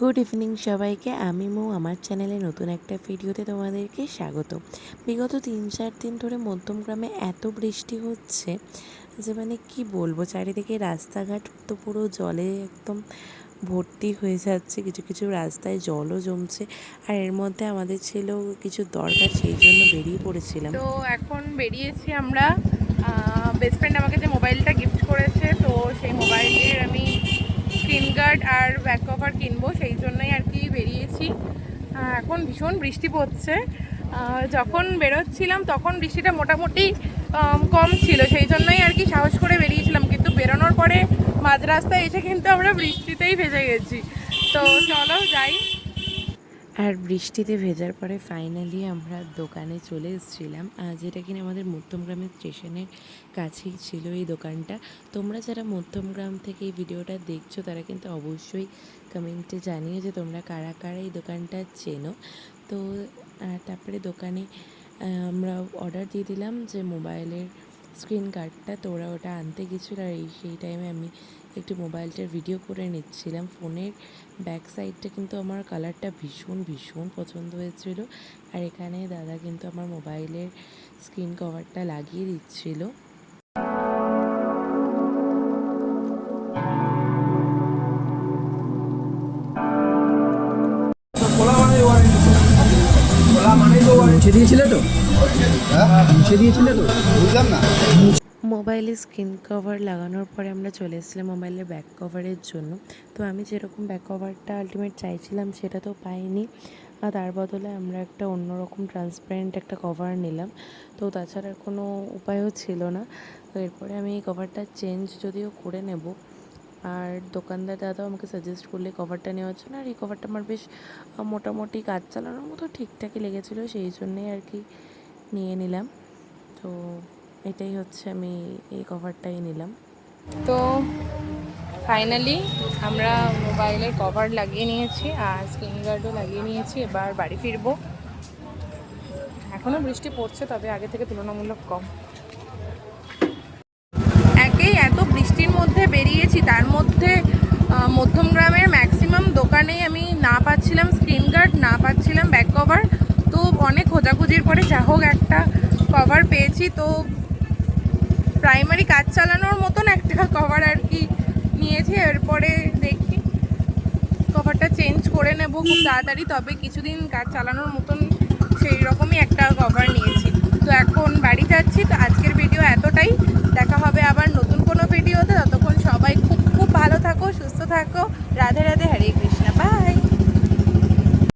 Good evening সবাইকে। আমি মৌ। আমার চ্যানেলে নতুন একটা ভিডিওতে তোমাদেরকে স্বাগত। বিগত তিন চার দিন ধরে মধ্যমগ্রামে এত বৃষ্টি হচ্ছে যে মানে কি বলব? চারিদিকে রাস্তাঘাট তো পুরো জলে একদম ভর্তি হয়ে যাচ্ছে। কিছু কিছু রাস্তায় জলও জমছে। আর এর মধ্যে আমাদের ছিল কিছু দরকার, সেই জন্য বেরিয়ে পড়েছিলাম। তো এখন বেরিয়েছি আমরা। বেস্ট ফ্রেন্ড আমাকে যে মোবাইলটা গিফট করেছে, তো সেই মোবাইলের আমি স্ক্রিন গার্ড আর ব্যাক কভার কিনবো, সেই জন্যই আর কি বেরিয়েছি। এখন ভীষণ বৃষ্টি পড়ছে। যখন বেরোচ্ছিলাম তখন বৃষ্টিটা মোটামুটি কম ছিল, সেই জন্যই আর কি সাহস করে বেরিয়েছিলাম। কিন্তু বেরোনোর পরে মাঝ রাস্তায় এসে কিন্তু আমরা বৃষ্টিতেই ভেজে গেছি। তো চলো যাই। আর বৃষ্টিতে ভেজার পরে ফাইনালি আমরা দোকানে চলে এসেছিলাম। যেটা কিনা আমাদের মধ্যমগ্রামের স্টেশনের কাছেই ছিল এই দোকানটা। তোমরা যারা মধ্যমগ্রাম থেকে এই ভিডিওটা দেখছ, তারা কিন্তু অবশ্যই কমেন্টে জানিয়ে যে তোমরা কারা কারা এই দোকানটা চেনো। তো তারপরে দোকানে আমরা অর্ডার দিয়ে দিলাম যে মোবাইলের স্ক্রিন গার্ডটা তো ওরা ওটা আনতে গেছিল আর এই, সেই টাইমে আমি একটু মোবাইলটার ভিডিও করে নিচ্ছিলাম। ফোনের ব্যাক সাইডটা কিন্তু আমার কালারটা ভীষণ ভীষণ পছন্দ হয়েছিল। আর এখানে দাদা কিন্তু আমার মোবাইলের স্ক্রিন কভারটা লাগিয়ে দিচ্ছিল। মুছে দিয়েছিলে তো? মুছে দিয়েছিলে তো? বুঝলাম না। মোবাইলে স্ক্রিন কভার লাগানোর পরে আমরা চলে এসেছিলাম মোবাইলের ব্যাক কভারের জন্য। তো আমি যেরকম ব্যাক কভারটা আলটিমেট চাইছিলাম সেটা তো পাইনি। আর তার বদলে আমরা একটা অন্যরকম ট্রান্সপারেন্ট একটা কভার নিলাম। তো তাছাড়া কোনো উপায়ও ছিল না। তো এরপরে আমি এই কভারটা চেঞ্জ যদিও করে নেব আর দোকানদার দাদাও আমাকে সাজেস্ট করলে কভারটা নেওয়ার জন্য। আর এই কভারটা আমার বেশ মোটামুটি কাজ চালানোর মতো ঠিকঠাকই লেগেছিলো, সেই জন্যেই আর কি নিয়ে নিলাম। তো এটাই হচ্ছে আমি এই কভারটাই নিলাম। তো ফাইনালি আমরা মোবাইলের কভার লাগিয়ে নিয়েছি আর স্ক্রিন গার্ডও লাগিয়ে নিয়েছি, এবার বাড়ি ফিরবো। এখনও বৃষ্টি পড়ছে, তবে আগে থেকে তুলনামূলক কম। মধ্যে বেরিয়েছি তার মধ্যে আহ, মধ্যমগ্রামের ম্যাক্সিমাম দোকানেই আমি না পাচ্ছিলাম স্ক্রিন গার্ড না পাচ্ছিলাম ব্যাক কভার তো অনেক খোঁজাখুঁজির পরে যা হোক একটা কভার পেয়েছি। তো প্রাইমারি কাজ চালানোর মতন একটা কভার আর কি নিয়েছি। এরপরে দেখি কভারটা চেঞ্জ করে নেব খুব তাড়াতাড়ি। তবে কিছুদিন কাজ চালানোর মতন সেই রকমই একটা কভার নিয়েছি। থাকো রাধে রাধে হরে কৃষ্ণ বাই